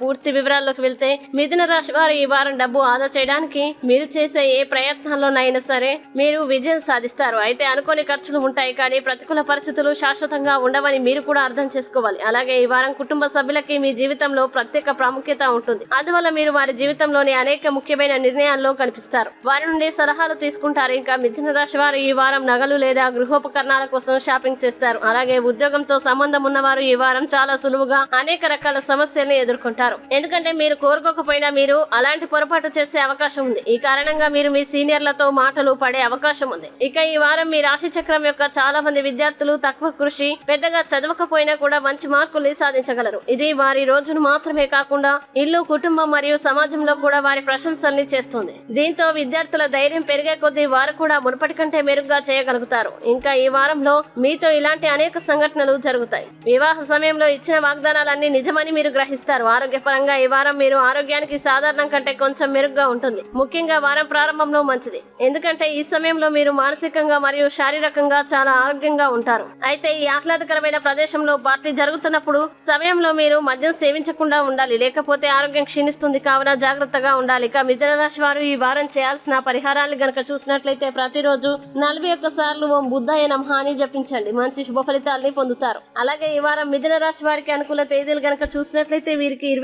పూర్తి వివరాల్లోకి వెళ్తే మిథున రాశి వారు ఈ వారం డబ్బు ఆదా చేయడానికి మీరు చేసే ఏ ప్రయత్నాల్లోనైనా సరే మీరు విజయం సాధిస్తారు. అయితే అనుకోని ఖర్చులు ఉంటాయి కానీ ప్రతికూల పరిస్థితులు శాశ్వతంగా ఉండవని మీరు కూడా అర్థం చేసుకోవాలి. అలాగే ఈ వారం కుటుంబ సభ్యులకి మీ జీవితంలో ప్రత్యేక ప్రాముఖ్యత ఉంటుంది. అందువల్ల మీరు వారి జీవితంలోని అనేక ముఖ్యమైన నిర్ణయాల్లో కనిపిస్తారు. వారి నుండి సలహాలు తీసుకుంటారు. ఇంకా మిథున రాశి వారు ఈ వారం నగలు లేదా గృహోపకరణాల కోసం షాపింగ్ చేస్తారు. అలాగే ఉద్యోగంతో సంబంధం ఉన్నవారు ఈ వారం చాలా సులువుగా అనేక రకాల సమస్యల్ని ఎదుర్కొంటారు. ఎందుకంటే మీరు కోరుకోకపోయినా మీరు అలాంటి పొరపాటు చేసే అవకాశం ఉంది. ఈ కారణంగా మీరు మీ సీనియర్లతో మాటలు పడే అవకాశం ఉంది. ఇక ఈ వారం మీ రాశి చక్రం యొక్క చాలా మంది విద్యార్థులు తక్కువ కృషి పెద్దగా చదవకపోయినా కూడా మంచి మార్కులు సాధించగలరు. ఇది వారి రోజును మాత్రమే కాకుండా ఇల్లు కుటుంబం మరియు సమాజంలో కూడా వారి ప్రశంసల్ని చేస్తుంది. దీంతో విద్యార్థుల ధైర్యం పెరిగే కొద్దీ వారు కూడా మునుపటి కంటే మెరుగ్గా చేయగలుగుతారు. ఇంకా ఈ వారంలో మీతో ఇలాంటి అనేక సంఘటనలు జరుగుతాయి. వివాహ సమయంలో ఇచ్చిన వాగ్దానాలన్నీ నిజమని మీరు గ్రహిస్తారు. ఆరోగ్యపరంగా ఈ వారం మీరు ఆరోగ్యానికి సాధారణం కంటే కొంచెం మెరుగ్గా ఉంటుంది. ముఖ్యంగా వారం ప్రారంభంలో మంచిది. ఎందుకంటే ఈ సమయంలో మీరు మానసికంగా మరియు శారీరకంగా చాలా ఆరోగ్యంగా ఉంటారు. అయితే ఈ ఆహ్లాదకరమైన ప్రదేశంలో పార్టీ జరుగుతున్నప్పుడు సమయంలో మీరు మద్యం సేవించకుండా ఉండాలి. లేకపోతే ఆరోగ్యం క్షీణిస్తుంది కావున జాగ్రత్తగా ఉండాలి. ఇక మిథునరాశి వారు ఈ వారం చేయాల్సిన పరిహారాలు గనక చూసినట్లయితే ప్రతిరోజు నలభై ఒక్క సార్లు ఓం బుద్ధాయ నమః అని జపించండి. మంచి శుభ ఫలితాల్ని పొందుతారు. అలాగే ఈ వారం మిథున రాశి వారికి అనుకూల తేదీలు గనక చూసినట్లయితే వీరికి ఇరవై